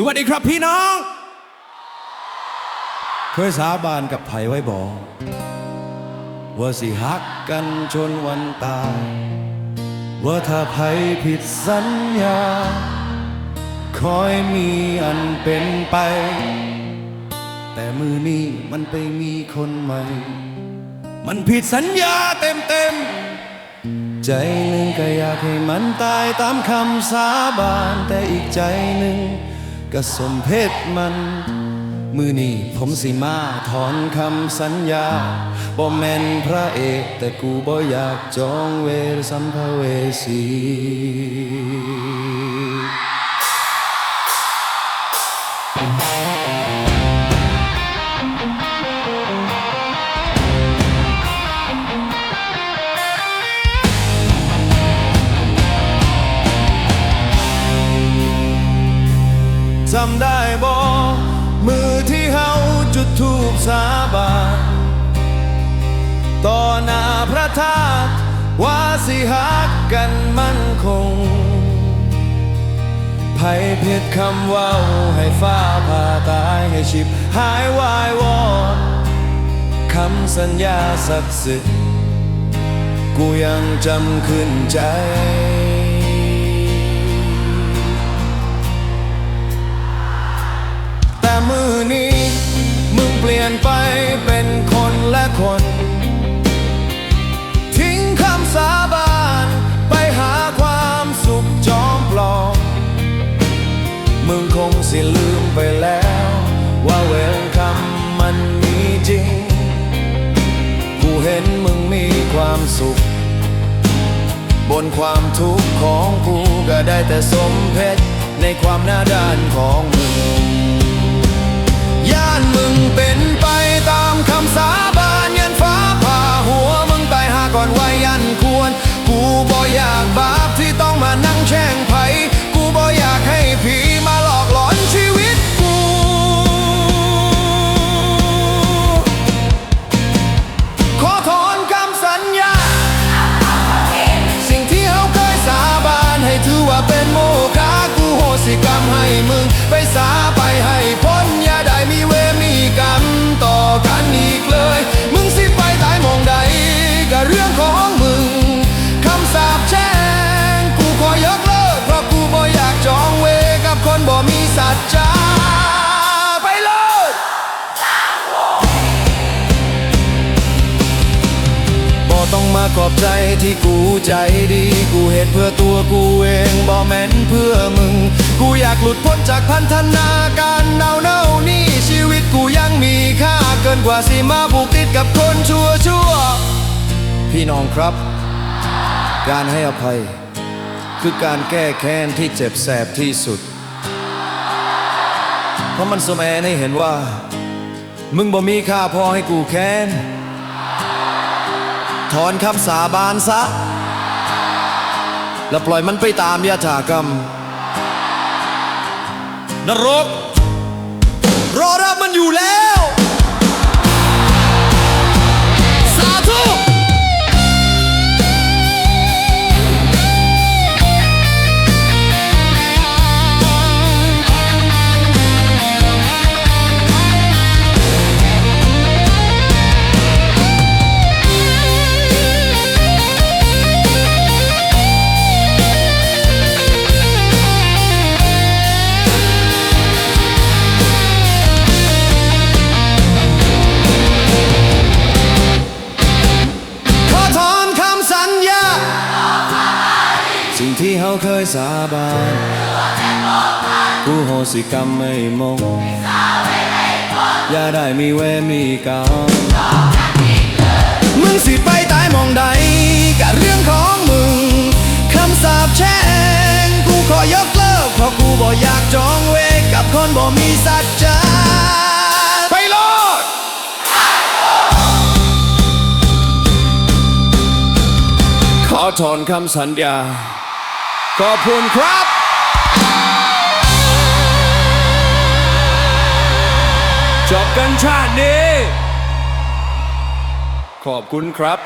สวัสดีครับพี่น้อง เคยสาบานกับไผไว้บอกว่าสิฮักกันจนวันตายว่าถ้าไผผิดสัญญา คอยมีอันเป็นไป แต่มือนี้มันไปมีคนใหม่ มันผิดสัญญาเต็มเต็มใจหนึ่งก็อยากให้มันตายตามคำสาบาน แต่อีกใจหนึ่ง ก็สมเพศมัน มือนี่ผมสิมาถอนคำสัญญาบ่แม่นพระเอกแต่กูบ่อยากจองเวรสัมภเวสีำได้บ่มือที่เฮาจุดทูปสาบานต่อหน้าพระธาตุว่าสิฮักกันมั่นคงไผเพียดคำว่าให้ฟ้าผ่าตายให้ชิบหายวายวอนคำสัญญาศักดิ์สิทธิ์กูยังจำขึ้นใจ ลี่ยนไปเป็นคนละคน ทิ้งคำสาบานไปหาความสุขจอมปลอม มึงคงสิลืมไปแล้ว ว่าเวรคำมันมีจริง กูเห็นมึงมีความสุข บนความทุกข์ของกูก็ได้แต่สมเพชในความหน้าด้านของมึง ต้องมาขอบใจที่กูใจดี กูเหตุเพื่อตัวกูเองบ่แม่นเพื่อมึง กูอยากหลุดพ้นจากพันธนาการเน่าเน่านี่ชีวิตกูยังมีค่าเกินกว่าสิมาผูกติดกับคนชั่วชั่วพี่น้องครับ การให้อภัย คือการแก้แค้นที่เจ็บแสบที่สุด เพราะมันสมัยให้เห็นว่า มึงบ่มีค่าพอให้กูแค้น ถอนคำสาบานซะ แล้วปล่อยมันไปตามยถากรรม นรก รอรับมันอยู่แล้ว เคยสาบานกูโหสิกรรมไม่มง อย่าได้มีเวมีกรรมมึงสิไปตายมองใดกับเรื่องของมึง คำสาปแช่งกูขอยกเลิกเพราะกูบ่อยากจองเวกับคนบ่มีสัจจาไปโลดขอถอนคำสัญญา ขอบคุณครับจบกันชาตินี้ ขอบคุณครับ